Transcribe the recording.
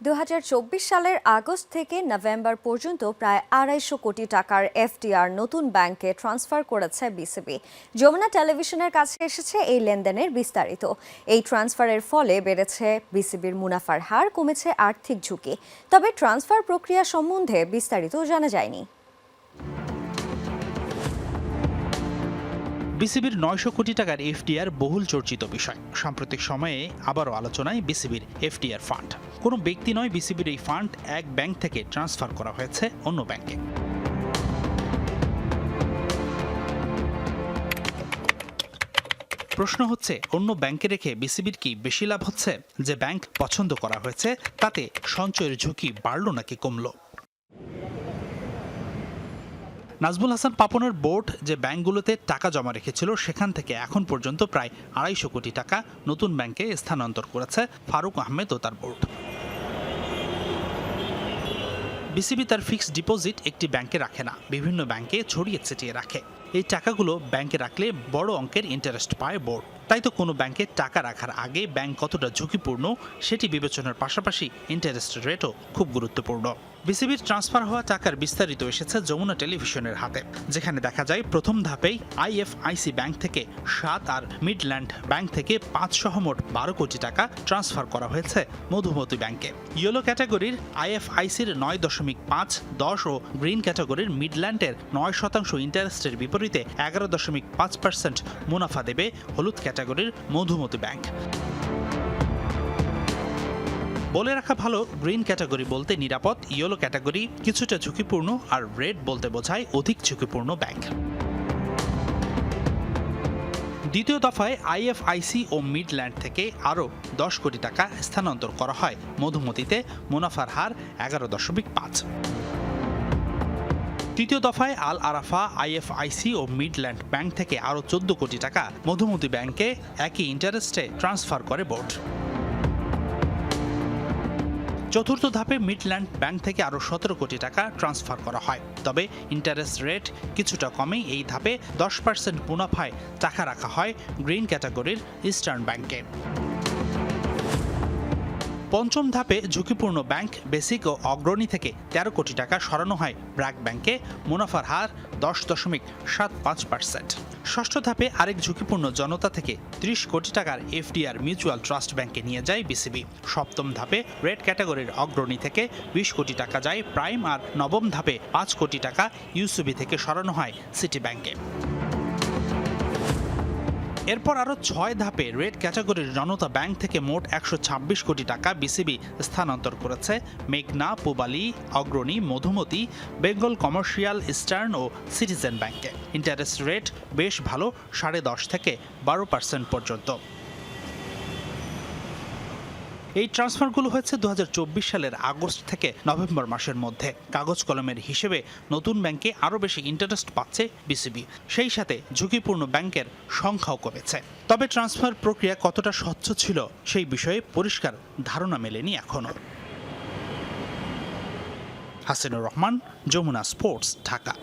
দু হাজার চব্বিশ সালের আগস্ট থেকে নভেম্বর পর্যন্ত প্রায় আড়াইশো কোটি টাকার এফডিআর নতুন ব্যাংকে ট্রান্সফার করেছে বিসিবি। যমুনা টেলিভিশনের কাছে এসেছে এই লেনদেনের বিস্তারিত। এই ট্রান্সফারের ফলে বেড়েছে বিসিবির মুনাফার হার, কমেছে আর্থিক ঝুঁকি। তবে ট্রান্সফার প্রক্রিয়া সম্বন্ধে বিস্তারিত জানা যায়নি। বিসিবির নয়শো কোটি টাকার এফডিআর বহুল চর্চিত বিষয়। সাম্প্রতিক সময়ে আবারও আলোচনায় বিসিবির এফডিআর ফান্ড। কোনো ব্যক্তি নয় বিসিবির এই ফান্ড এক ব্যাংক থেকে ট্রান্সফার করা হয়েছে অন্য ব্যাংকে। প্রশ্ন হচ্ছে, অন্য ব্যাংকে রেখে বিসিবির কি বেশি লাভ হচ্ছে? যে ব্যাংক পছন্দ করা হয়েছে, তাতে সঞ্চয়ের ঝুঁকি বাড়ল নাকি কমলো? নাজমুল হাসান পাপনের বোর্ড যে ব্যাংকগুলোতে টাকা জমা রেখেছিল, সেখান থেকে এখন পর্যন্ত প্রায় আড়াইশো কোটি টাকা নতুন ব্যাংকে স্থানান্তর করেছে ফারুক আহমেদ ও তার বোর্ড। বিসিবি তার ফিক্সড ডিপোজিট একটি ব্যাংকে রাখে না, বিভিন্ন ব্যাংকে ছড়িয়ে ছিটিয়ে রাখে। এই টাকাগুলো ব্যাংকে রাখলে বড় অঙ্কের ইন্টারেস্ট পায় বোর্ড। তাই তো কোনো ব্যাংকে টাকা রাখার আগে ব্যাংক কতটা ঝুঁকিপূর্ণ সেটি বিবেচনার পাশাপাশি ইন্টারেস্ট রেটও খুব গুরুত্বপূর্ণ। বিসিবির ট্রান্সফার হওয়া টাকার বিস্তারিত এসেছে যমুনা টেলিভিশনের হাতে, যেখানে দেখা যায় প্রথম ধাপেই আইএফআইসি ব্যাংক থেকে সাত আর মিডল্যান্ড ব্যাংক থেকে পাঁচ সহ মোট বারো কোটি টাকা ট্রান্সফার করা হয়েছে মধুমতি ব্যাংকে। ইয়েলো ক্যাটাগরির আইএফআইসির নয় দশমিক পাঁচ, দশ ও গ্রিন ক্যাটাগরির মিডল্যান্ডের নয় শতাংশ ইন্টারেস্টের বিপরীতে এগারো দশমিক পাঁচ পার্সেন্ট মুনাফা দেবে হলুদ ক্যাটাগরির মধুমতি ব্যাংক। বলে রাখা ভালো, গ্রিন ক্যাটাগরি বলতে নিরাপদ, ইয়েলো ক্যাটাগরি কিছুটা ঝুঁকিপূর্ণ আর রেড বলতে বোঝায় অধিক ঝুঁকিপূর্ণ ব্যাংক। দ্বিতীয় দফায় আইএফআইসি ও মিডল্যান্ড থেকে আরও দশ কোটি টাকা স্থানান্তর করা হয়। মধুমতিতে মুনাফার হার এগারো দশমিক পাঁচ। তৃতীয় দফায় আল আরাফা আইএফআইসি ও মিডল্যান্ড ব্যাংক থেকে আরও চোদ্দ কোটি টাকা মধুমতি ব্যাংকে একই ইন্টারেস্টে ট্রান্সফার করে বোর্ড। চতুর্থ ধাপে মিডল্যান্ড ব্যাংক থেকে আরও সতেরো কোটি টাকা ট্রান্সফার করা হয়। তবে ইন্টারেস্ট রেট কিছুটা কমেই এই ধাপে দশ পার্সেন্ট মুনাফায় টাকা রাখা হয় গ্রিন ক্যাটাগরির ইস্টার্ন ব্যাংকে। পঞ্চম ধাপে ঝুঁকিপূর্ণ ব্যাংক, বেসিক ও অগ্রণী থেকে তেরো কোটি টাকা সরানো হয় ব্র্যাক ব্যাংকে। মুনাফার হার দশ দশমিক সাত পাঁচ পার্সেন্ট। ষষ্ঠ ধাপে আরেক ঝুঁকিপূর্ণ জনতা থেকে ত্রিশ কোটি টাকার এফডিআর মিউচুয়াল ট্রাস্ট ব্যাংকে নিয়ে যায় বিসিবি। সপ্তম ধাপে রেড ক্যাটাগরির অগ্রণী থেকে বিশ কোটি টাকা যায় প্রাইম আর নবম ধাপে পাঁচ কোটি টাকা ইউসিবি থেকে সরানো হয় সিটি ব্যাংকে। এরপর আরও ছয় ধাপে রেড ক্যাটাগরির জনতা ব্যাংক থেকে মোট একশো ছাব্বিশ কোটি টাকা বিসিবি স্থানান্তর করেছে। মেঘনা, Pubali, Agrani, Madhumati, Bengal Commercial, Eastern ও সিটিজেন ব্যাংকে। ইন্টারেস্ট রেট বেশ ভালো, সাড়ে দশ থেকে বারো পার্সেন্ট পর্যন্ত। এই ট্রান্সফারগুলো হয়েছে দু হাজার চব্বিশ সালের আগস্ট থেকে নভেম্বর মাসের মধ্যে। কাগজ কলমের হিসেবে নতুন ব্যাংকে আরও বেশি ইন্টারেস্ট পাচ্ছে বিসিবি সেই সাথে ঝুঁকিপূর্ণ ব্যাংকের সংখ্যাও কমেছে। তবে ট্রান্সফার প্রক্রিয়া কতটা স্বচ্ছ ছিল সেই বিষয়ে পরিষ্কার ধারণা মেলেনি এখনও হাসিনুর রহমান, যমুনা স্পোর্টস, ঢাকা।